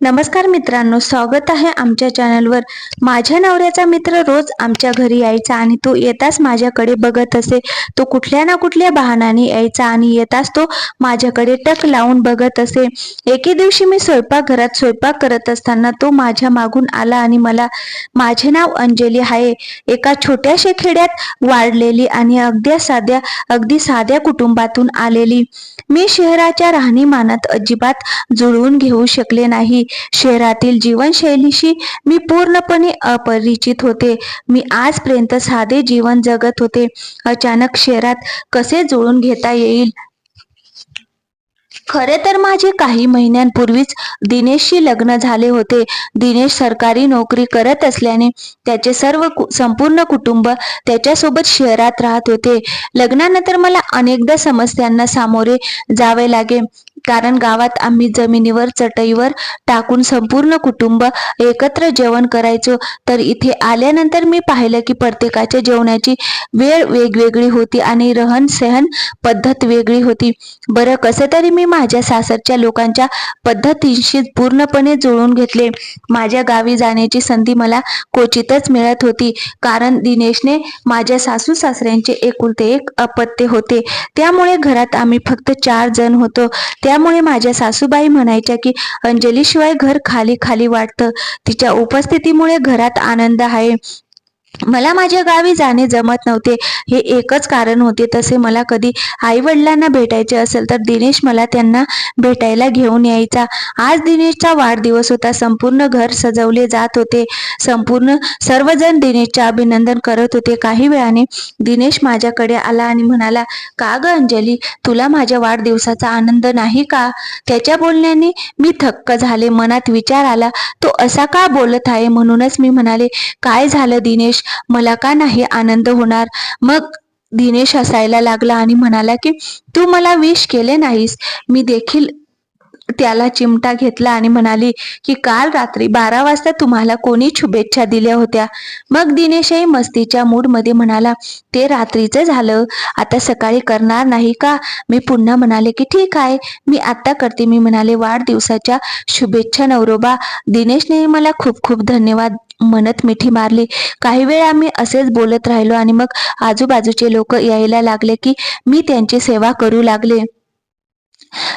नमस्कार मित्रांनो स्वागत आहे आमच्या चॅनलवर. माझ्या नवऱ्याचा मित्र रोज आमच्या घरी यायचा आणि तो येताच माझ्याकडे बघत असे. तो कुठल्या ना कुठल्या बहाणाने यायचा आणि येताच तो माझ्याकडे टक लावून बघत असे. एके दिवशी मी स्वयंपाकघरात स्वयंपाक करत असताना तो माझ्या मागून आला आणि मला माझे नाव अंजली आहे. एका छोट्याशा खेड्यात वाढलेली आणि अगदी साध्या अगदी साध्या कुटुंबातून आलेली. मी शहराच्या राहणीमानात अजिबात जुळवून घेऊ शकले नाही. शहरातील जीवनशैलीशी मी पूर्णपणे अपरिचित होते. मी आजपर्यंत साधे जीवन जगत होते. अचानक शहरात कसे जुळून घेता येईल? खरे तर माझे काही महिन्यांपूर्वीच दिनेशशी लग्न झाले होते. दिनेश सरकारी नोकरी करत असल्याने त्याचे सर्व संपूर्ण कुटुंब त्याच्यासोबत शहरात राहत होते. लग्नानंतर मला अनेकदा समस्यांना सामोरे जावे लागे. कारण गावात आम्ही जमिनीवर चटईवर टाकून संपूर्ण कुटुंब एकत्र जेवण करायचो. तर इथे आल्यानंतर मी पाहिलं की प्रत्येकाच्या जेवणाची वेळ वेगवेगळी होती आणि रहन सहन पद्धत वेगळी होती. बरं कसं तरी मी माझ्या सासरच्या लोकांच्या पद्धतींशी पूर्णपणे जुळून घेतले. माझ्या गावी जाण्याची संधी मला क्वचितच मिळत होती. कारण दिनेशने माझ्या सासू सासऱ्यांचे एकुलते एक अपत्य होते. त्यामुळे घरात आम्ही फक्त चार जण होतो. त्या त्यामुळे माझ्या सासूबाई म्हणायच्या की अंजलीशिवाय घर खाली खाली वाटतं. तिच्या उपस्थितीमुळे घरात आनंद आहे. मला माझ्या गावी जाणे जमत नव्हते. हे एकच कारण होते. तसे मला कधी आईवडिलांना भेटायचे असेल तर दिनेश मला त्यांना भेटायला घेऊन यायचा. आज दिनेशचा वाढदिवस होता. संपूर्ण घर सजवले जात होते. संपूर्ण सर्वजण दिनेशचे अभिनंदन करत होते. काही वेळाने दिनेश माझ्याकडे आला आणि म्हणाला का ग अंजली? तुला माझ्या वाढदिवसाचा आनंद नाही का? त्याच्या बोलण्याने मी थक्क झाले. मनात विचार आला तो असा का बोलत आहे? म्हणूनच मी म्हणाले काय झालं दिनेश? मला का नाही आनंद होणार? मग दिनेश हसायला लागला आणि म्हणाला की तू मला विश केले नाहीस. मी देखील त्याला चिमटा घेतला आणि म्हणाली की काल रात्री बारा वाजता तुम्हाला कोणी शुभेच्छा दिल्या होत्या. मग दिनेशही मस्तीच्या मूडमध्ये म्हणाला ते रात्रीचं झालं. आता सकाळी करणार नाही का? मी पुन्हा म्हणाले की ठीक आहे. मी आत्ता करते. मी म्हणाले वाढदिवसाच्या शुभेच्छा नवरोबा. दिनेशने मला खूप खूप धन्यवाद म्हणत मिठी मारली. काही वेळ आम्ही असेच बोलत राहिलो आणि मग आजूबाजूचे लोक यायला लागले की मी त्यांची सेवा करू लागले.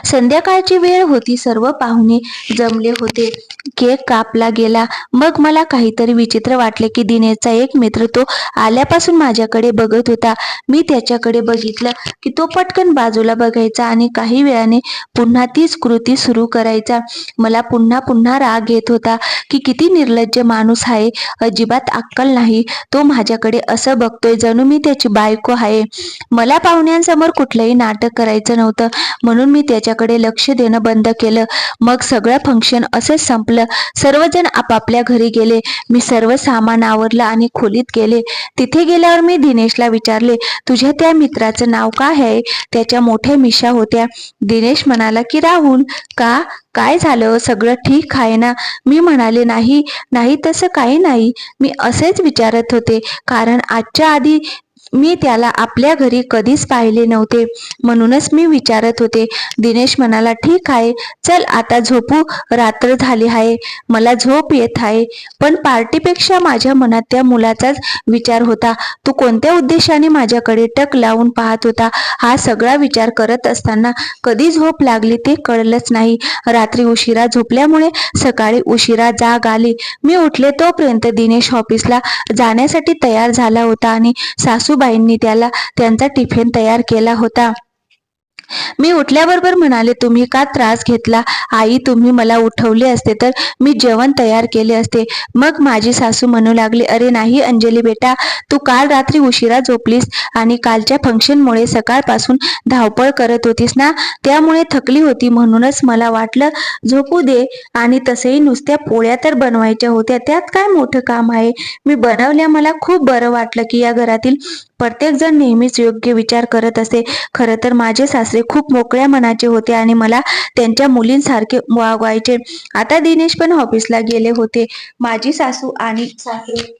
संध्याकाळची वेळ होती सर्व पाहुणे जमले होते. केक कापला गेला. मग मला काहीतरी विचित्र वाटले की दिनेशचा एक मित्र तो आल्यापासून माझ्याकडे बघत होता. मी त्याच्याकडे बघितलं की तो पटकन बाजूला बघायचा आणि काही वेळाने पुन्हा तीच कृती सुरू करायचा. मला पुन्हा पुन्हा राग येत होता की किती निर्लज्ज माणूस आहे. अजिबात अक्कल नाही. तो माझ्याकडे असं बघतोय जणू मी त्याची बायको आहे. मला पाहुण्यांसमोर कुठलंही नाटक करायचं नव्हतं. म्हणून मी त्याच्याकडे लक्ष देणं बंद केलं. मग सगळं फंक्शन असंच संपलं. सर्वजण आपापल्या घरी गेले. मी सर्व सामान आवरलं आणि खोलीत गेले. तिथे गेल्यावर मी दिनेशला विचारले तुझ्या त्या मित्राचं नाव काय आहे? त्याच्या मोठ्या मिशा होत्या. दिनेश म्हणाला की राहुल. का? काय झालं? सगळं ठीक आहे ना? मी म्हणाले नाही नाही तसं काही नाही. मी असेच विचारत होते कारण आजच्या आधी मी त्याला आपल्या घरी कधीच पाहिले नव्हते. म्हणूनच मी विचारत होते दिनेश म्हणाला ठीक आहे चल आता झोपू रात्र झाली आहे मला झोप येत आहे. पण पार्टीपेक्षा माझ्या मनात त्या मुलाचाच विचार होता. तू कोणत्या उद्देशाने माझ्याकडे टक लावून पाहत होता हा सगळा विचार करत असताना कधी झोप लागली ते कळलंच नाही. रात्री उशिरा झोपल्यामुळे सकाळी उशिरा जाग आली. मी उठले तोपर्यंत दिनेश ऑफिसला जाण्यासाठी तयार झाला होता आणि सासू सासूबाईंनी त्याला त्यांचा टिफिन तयार केला होता. मी उठल्याबरोबर म्हणाले तुम्ही का त्रास घेतला? आई तुम्ही मला उठवले असते तर मी जेवण तयार केले असते. मग माझी सासू म्हणू लागली अरे नाही अंजली बेटा तू काल रात्री उशिरा झोपलीस आणि कालच्या फंक्शनमुळे सकाळपासून धावपळ करत होतीस ना? त्यामुळे थकली होती म्हणूनच मला वाटलं झोपू दे. आणि तसेही नुसत्या पोळ्या तर बनवायच्या होत्या त्यात काय मोठं काम आहे? मी बनवल्या मला खूप बरं वाटलं की या घरातील प्रत्येक जण नेहमीच योग्य विचार करत असे. खरं तर माझे सासरे खूप मोकळ्या मनाचे होते आणि मला त्यांच्या मुलींसारखे वागवायचे. आता दिनेश पण ऑफिसला गेले होते. माझी सासू आणि सासरे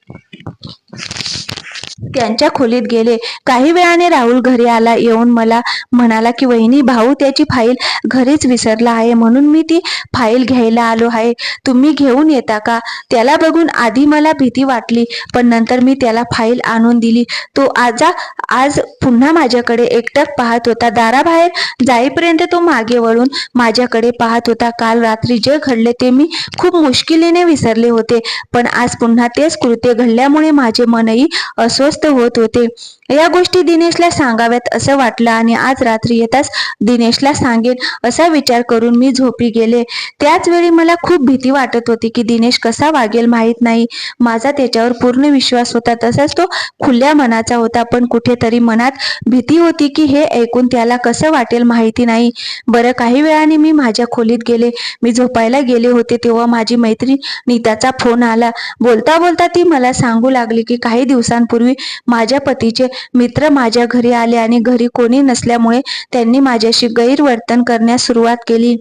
त्यांच्या खोलीत गेले. काही वेळाने राहुल घरी आला येऊन मला म्हणाला की वहिनी भाऊ त्याची फाईल घरीच विसरला आहे म्हणून मी ती फाईल घ्यायला आलो आहे. तुम्ही घेऊन येता का? त्याला बघून आधी मला भीती वाटली पण नंतर मी त्याला फाईल आणून दिली. तो आजा आज पुन्हा माझ्याकडे एकटक पाहत होता. दाराबाहेर जाईपर्यंत तो मागे वळून माझ्याकडे पाहत होता. काल रात्री जे घडले ते मी खूप मुश्किलीने विसरले होते पण आज पुन्हा तेच कृत्य घडल्यामुळे माझे मनही असो अस्वस्थ होत होते. या गोष्टी दिनेशला सांगाव्यात असं वाटलं आणि आज रात्री येताच दिनेशला सांगेन असा विचार करून मी झोपी गेले. त्याच वेळी मला खूप भीती वाटत होती की दिनेश कसा वागेल माहीत नाही. माझा त्याच्यावर पूर्ण विश्वास होता तसाच तो खुल्या मनाचा होता पण कुठेतरी मनात भीती होती की हे ऐकून त्याला कसं वाटेल माहिती नाही. बरं काही वेळाने मी माझ्या खोलीत गेले. मी झोपायला गेले होते तेव्हा माझी मैत्रीण नीताचा फोन आला. बोलता बोलता ती मला सांगू लागली की काही दिवसांपूर्वी माझ्या पतीचे मित्र माझ्या घरी आले आणि घरी कोणी नसल्यामुळे त्यांनी माझ्याशी गैरवर्तन करण्यास सुरुवात केली.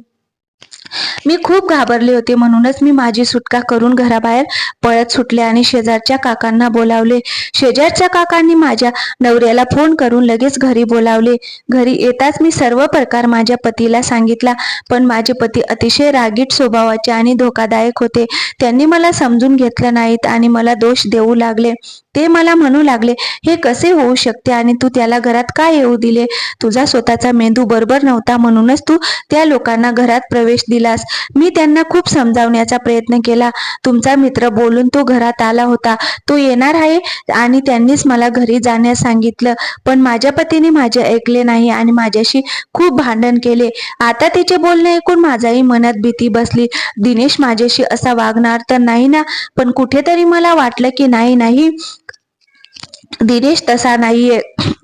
मी खूप घाबरले होते म्हणूनच मी माझी सुटका करून घराबाहेर पळत सुटले आणि शेजारच्या काकांना बोलावले. शेजारच्या काकांनी माझ्या नवऱ्याला फोन करून लगेच घरी बोलावले. घरी येताच मी सर्व प्रकार माझ्या पतीला सांगितला पण माझे पती अतिशय रागीट स्वभावाचे आणि धोकादायक होते. त्यांनी मला समजून घेतलं नाहीत आणि मला दोष देऊ लागले. ते मला म्हणू लागले हे कसे होऊ शकते आणि तू त्याला घरात का येऊ दिले? तुझा स्वतःचा मेंदू बरोबर नव्हता म्हणूनच तू त्या लोकांना घरात प्रवेश दिलास. मी त्यांना खूप समजावण्याचा प्रयत्न केला. तुमचा मित्र बोलून तो घरात आला होता. तो येणार आहे आणि त्यांनीच मला घरी जाण्यास सांगितलं. पण माझ्या पतीने माझे ऐकले नाही आणि माझ्याशी खूप भांडण केले. आता तिचे बोलणे ऐकून माझाही मनात भीती बसली. दिनेश माझ्याशी असा वागणार तर नाही ना? पण कुठेतरी मला वाटलं की नाही नाही. दिनेश तसा नाहीये.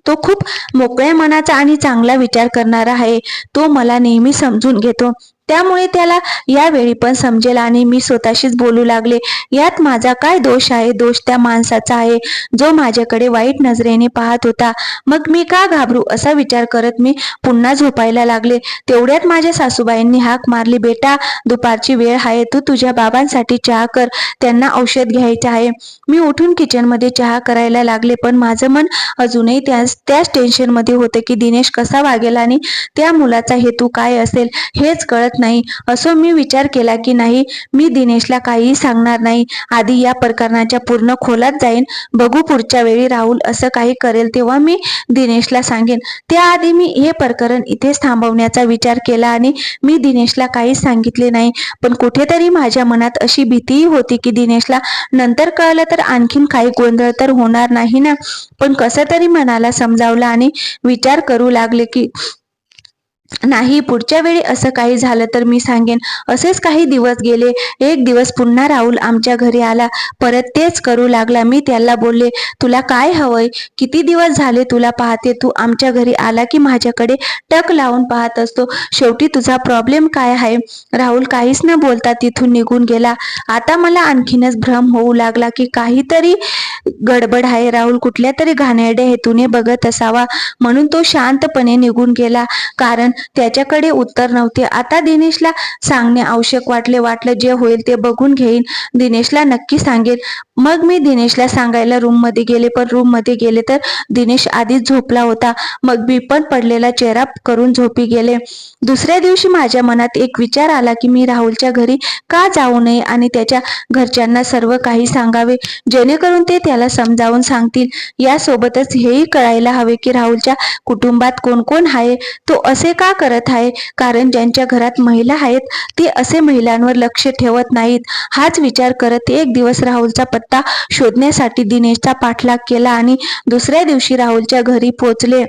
तो खूप मोकळ्या मनाचा आणि चांगला विचार करणारा आहे. तो मला नेहमी समजून घेतो. त्यामुळे त्याला यावेळी पण समजेल आणि मी स्वतःशीच बोलू लागले. यात माझा काय दोष आहे? दोष त्या माणसाचा आहे जो माझ्याकडे वाईट नजरेने पाहत होता. मग मी का घाबरू? असा विचार करत मी पुन्हा झोपायला लागले. तेवढ्यात माझ्या सासूबाईंनी हाक मारली बेटा दुपारची वेळ आहे तू तुझ्या बाबांसाठी चहा कर. त्यांना औषध घ्यायचं आहे. मी उठून किचनमध्ये चहा करायला लागले पण माझं मन अजूनही त्याच त्याच टेन्शनमध्ये होतं की दिनेश कसा वागेल आणि त्या मुलाचा हेतू काय असेल हेच कळत नाही. असं मी विचार केला की नाही मी दिनेशला काहीही सांगणार नाही. आधी या प्रकरणाच्या पूर्ण खोलात जाईन. बघू पुढच्या वेळी राहुल असं काही करेल तेव्हा मी दिनेशला सांगेन. त्याआधी मी हे प्रकरण इथेच थांबवण्याचा विचार केला आणि मी दिनेशला काहीच सांगितले नाही. पण कुठेतरी माझ्या मनात अशी भीतीही होती की दिनेशला नंतर कळलं तर आणखीन काही गोंधळ तर होणार नाही ना? पण कसं तरी मनाला समजावलं आणि विचार करू लागले की नाही पुढच्या वेळी असं काही झालं तर मी सांगेन. असेच काही दिवस गेले. एक दिवस पुन्हा राहुल आमच्या घरी आला. परत तेच करू लागला. मी त्याला बोलले तुला काय हवंय? किती दिवस झाले तुला पाहते? तू आमच्या घरी आला की माझ्याकडे टक लावून पाहत असतो. शेवटी तुझा प्रॉब्लेम काय आहे? राहुल काहीच न बोलता तिथून निघून गेला. आता मला आणखीनच भ्रम होऊ लागला की काहीतरी गडबड आहे. राहुल कुठल्या तरी घाणेरड्या हेतूने बघत असावा. म्हणून तो शांतपणे निघून गेला. कारण त्याच्याकडे उत्तर नव्हते. आता दिनेशला सांगणे आवश्यक वाटले. वाटलं जे होईल ते बघून घेईन. दिनेशला नक्की सांगेन. मग मी दिनेशला सांगायला रूममध्ये गेले पण रूममध्ये गेले तर दिनेश आधीच झोपला होता. मग मी पण पडलेला चेहरा करून झोपी गेले. दुसऱ्या दिवशी माझ्या मनात एक विचार आला की मी राहुलच्या घरी का जाऊ नये आणि त्याच्या घरच्यांना सर्व काही सांगावे जेणेकरून ते त्याला समजावून सांगतील. यासोबतच हेही कळायला हवे की राहुलच्या कुटुंबात कोण कोण आहे? तो असे का करत आहे? कारण ज्यांच्या घरात महिला आहेत ते असे महिलांवर लक्ष ठेवत नाहीत. हाच विचार करत एक दिवस राहुलचा पत्ता शोधण्यासाठी दिनेशचा पाठलाग केला आणि दुसऱ्या दिवशी राहुलच्या घरी पोचले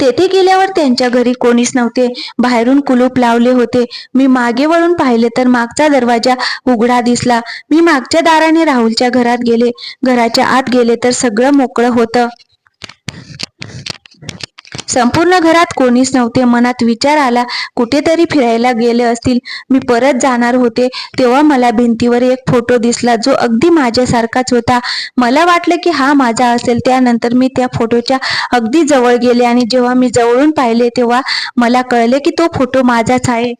तेथे गेल्यावर त्यांच्या घरी कोणीच नव्हते. बाहेरून कुलूप लावले होते. मी मागे वळून पाहिले तर मागचा दरवाजा उघडा दिसला. मी मागच्या दाराने राहुलच्या घरात गेले. घराच्या आत गेले तर सगळं मोकळं होतं. संपूर्ण घरात कोणीच नव्हते. मनात विचार आला कुठेतरी फिरायला गेले असतील. मी परत जाणार होते. तेव्हा मला भिंतीवर एक फोटो दिसला जो अगदी माझ्यासारखाच होता. मला वाटलं की हा माझा असेल. त्यानंतर मी त्या फोटोच्या अगदी जवळ गेले आणि जेव्हा मी जवळून पाहिले तेव्हा मला कळले की तो फोटो माझाच आहे.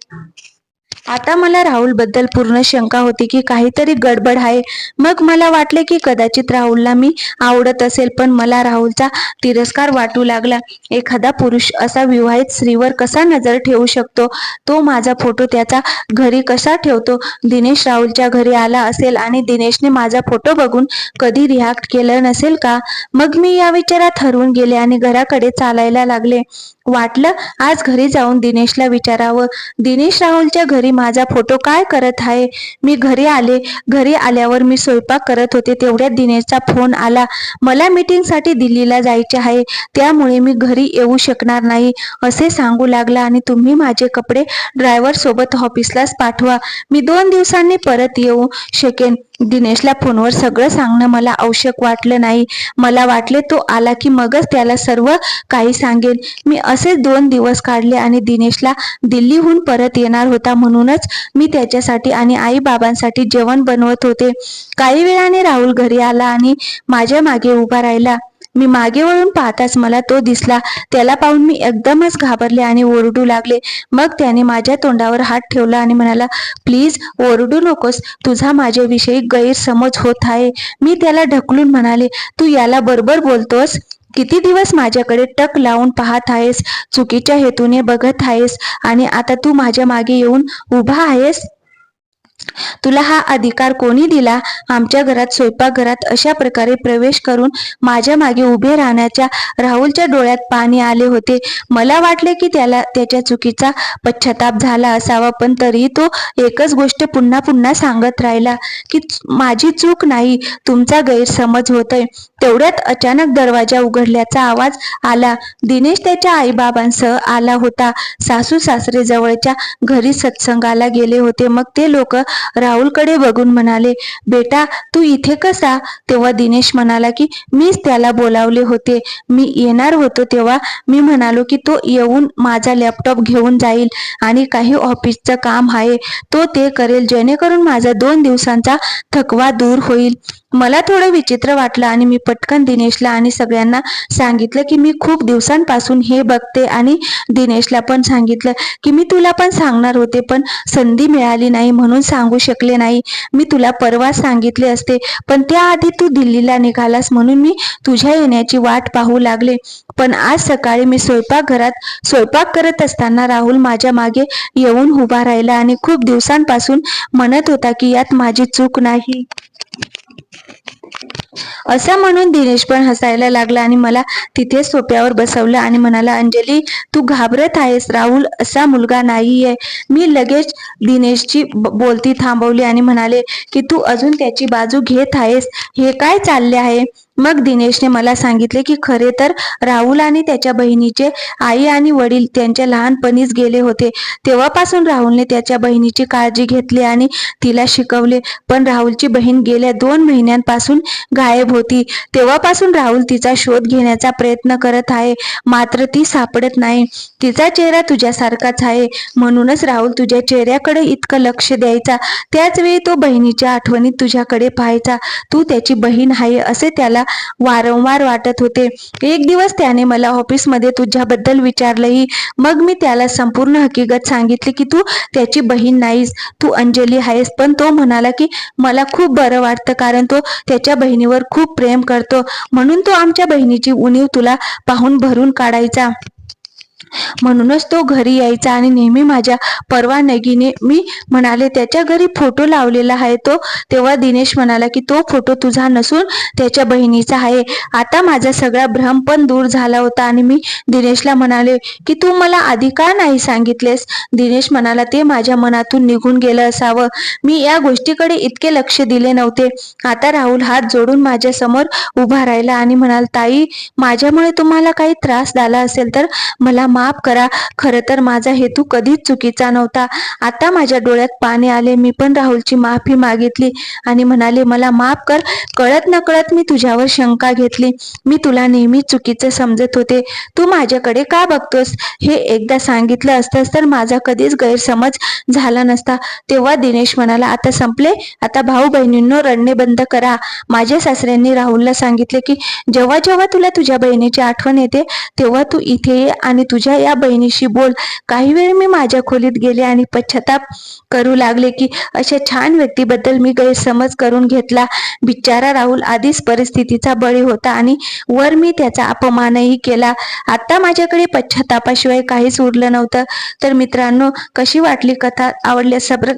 आता मला राहुलबद्दल पूर्ण शंका होती की काहीतरी गडबड आहे. मग मला वाटले की कदाचित राहुलला मी आवडत असेल पण मला राहुलचा तिरस्कार वाटू लागला. एखादा पुरुष असा विवाहित स्त्रीवर कसा नजर ठेवू शकतो? तो माझा फोटो त्याचा घरी कसा ठेवतो? दिनेश राहुलच्या घरी आला असेल आणि दिनेशने माझा फोटो बघून कधी रिॲक्ट केलं नसेल का? मग मी या विचारात हरवून गेले आणि घराकडे चालायला लागले. वाटलं आज घरी जाऊन दिनेशला विचारावं. दिनेश राहुलच्या घरी माझा फोटो काय करत आहे? मी घरी आले घरी आल्यावर मी स्वयंपाक करत होते तेवढ्यात दिनेशचा फोन आला. मला मीटिंगसाठी दिल्लीला जायचे आहे त्यामुळे मी घरी येऊ शकणार नाही असे सांगू लागला आणि तुम्ही माझे कपडे ड्रायव्हर सोबत ऑफिसलाच पाठवा. मी दोन दिवसांनी परत येऊ शकेन. दिनेशला फोनवर सगळं सांगणं मला आवश्यक वाटलं नाही. मला वाटले तो आला की मगच त्याला सर्व काही सांगेन. मी असेच दोन दिवस काढले आणि दिनेशला दिल्लीहून परत येणार होता म्हणूनच मी त्याच्यासाठी आणि आई बाबांसाठी जेवण बनवत होते. काही वेळाने राहुल घरी आला आणि माझ्या मागे उभा राहिला. मी मागे वळून पाहताच मला तो दिसला. त्याला पाहून मी एकदमच घाबरले आणि ओरडू लागले. मग त्याने माझ्या तोंडावर हात ठेवला आणि म्हणाला प्लीज ओरडू नकोस. तुझा माझ्याविषयी गैरसमज होत आहे. मी त्याला ढकलून म्हणाले तू याला बरोबर बोलतोस? किती दिवस माझ्याकडे टक लावून पाहत आहेस? चुकीच्या हेतूने बघत आहेस आणि आता तू माझ्या मागे येऊन उभा आहेस? तुला हा अधिकार कोणी दिला? आमच्या घरात स्वयंपाकघरात अशा प्रकारे प्रवेश करून माझ्या मागे उभे राहण्याच्या राहुलच्या डोळ्यात पाणी आले होते. मला वाटले की त्याला त्याच्या चुकीचा पश्चाताप झाला असावा पण तरीही तो एकच गोष्ट पुन्हा पुन्हा सांगत राहिला की माझी चूक नाही तुमचा गैरसमज होतोय. तेवढ्यात अचानक दरवाजा उघडल्याचा आवाज आला. दिनेश त्याच्या आईबाबांसह आला होता. सासू सासरे जवळच्या घरी सत्संगाला गेले होते. मग ते लोक राहुलकडे बघून म्हणाले बेटा तू इथे कसा? तेव्हा दिनेश म्हणाला की मीच त्याला बोलावले होते. मी येणार होतो तेव्हा मी म्हणालो की तो येऊन माझा लॅपटॉप घेऊन जाईल आणि काही ऑफिसचं काम आहे. तो ते करेल जेणेकरून माझा दोन दिवसांचा थकवा दूर होईल. मला थोडं विचित्र वाटलं आणि मी पटकन दिनेशला आणि सगळ्यांना सांगितलं की मी खूप दिवसांपासून हे बघते आणि दिनेशला पण सांगितलं की मी तुला पण सांगणार होते पण संधी मिळाली नाही म्हणून सांगू शकले नाही. मी तुला परवा सांगितले असते पण त्याआधी तू दिल्लीला निघालास म्हणून मी तुझ्या येण्याची वाट पाहू लागले. पण आज सकाळी मी स्वयंपाकघरात स्वयंपाक करत असताना राहुल माझ्या मागे येऊन उभा राहिला आणि खूप दिवसांपासून म्हणत होता की यात माझी चूक नाही. असं म्हणून दिनेश पण हसायला लागला आणि मला तिथे सोप्यावर बसवलं आणि म्हणाला अंजली तू घाबरत आहेस राहुल असा मुलगा नाहीये. मी लगेच दिनेशची बोलती थांबवली आणि म्हणाले की तू अजून त्याची बाजू घेत आहेस. हे काय चालले आहे? मग दिनेशने मला सांगितले की खरे तर राहुल आणि त्याच्या बहिणीचे आई आणि वडील त्यांच्या लहानपणीच गेले होते. तेव्हापासून राहुलने त्याच्या बहिणीची काळजी घेतली आणि तिला शिकवले. पण राहुलची बहीण गेल्या दोन महिन्यांपासून गायब होती. तेव्हापासून राहुल तिचा शोध घेण्याचा प्रयत्न करत आहे. मात्र ती सापडत नाही. तिचा चेहरा तुझ्यासारखाच आहे. म्हणूनच राहुल तुझ्या चेहऱ्याकडे इतकं लक्ष द्यायचा. त्याच वेळी तो बहिणीच्या आठवणीत तुझ्याकडे पाहायचा. तू त्याची बहीण आहे असे त्याला वारंवार वाटत होते. एक दिवस त्याने मला ऑफिसमध्ये तुझ्याबद्दल विचारलंही. मग मी त्याला संपूर्ण हकीकत सांगितली की तू त्याची बहीण नाहीस तू अंजली आहेस. पण तो म्हणाला की मला खूप बरं वाटतं कारण तो त्याच्या बहिणीवर खूप प्रेम करतो. म्हणून तो आमच्या बहिणीची उणीव तुला पाहून भरून काढायचा. म्हणूनच तो घरी यायचा आणि नेहमी माझ्या परवानगीने मी म्हणाले त्याच्या घरी फोटो लावलेला आहे तो. तेव्हा दिनेश म्हणाला की तो फोटो तुझा नसून त्याच्या बहिणीचा आहे. आता माझा सगळा भ्रम पण दूर झाला होता. आणि मी दिनेशला म्हणाले की तू मला आधी का नाही सांगितलेस? दिनेश म्हणाला ते माझ्या मनातून निघून गेलं असावं. मी या गोष्टीकडे इतके लक्ष दिले नव्हते. आता राहुल हात जोडून माझ्यासमोर उभा राहिला आणि म्हणाल ताई माझ्यामुळे तुम्हाला काही त्रास झाला असेल तर मला माफ करा. खरं तर माझा हेतू कधीच चुकीचा नव्हता. आता माझ्या डोळ्यात पाणी आले. मी पण राहुलची माफी मागितली आणि म्हणाले मला माफ कर. कळत नकळत मी तुझ्यावर शंका घेतली. मी तुला नेहमी चुकीचं समजत होते. तू माझ्याकडे का बघतोस? हे एकदा सांगितलं असतंस तर माझा कधीच गैरसमज झाला नसता. तेव्हा दिनेश म्हणाला आता संपले? आता भाऊ बहिणींनो रडणे बंद करा. माझ्या सासऱ्यांनी राहुलला सांगितले की जेव्हा जेव्हा तुला तुझ्या बहिणीची आठवण येते तेव्हा तू इथे ये आणि तुझ्या माझ्या या बहिणीशी बोल. काही वेळ मी माझ्या खोलीत गेले आणि पश्चाताप करू लागले की अशा छान व्यक्तीबद्दल मी गैरसमज करून घेतला. बिचारा राहुल आधीच परिस्थितीचा बळी होता आणि वर मी त्याचा अपमानही केला. आता माझ्याकडे पश्चातापाशिवाय काहीच उरलं नव्हतं. तर मित्रांनो कशी वाटली कथा? आवडल्यास सब्र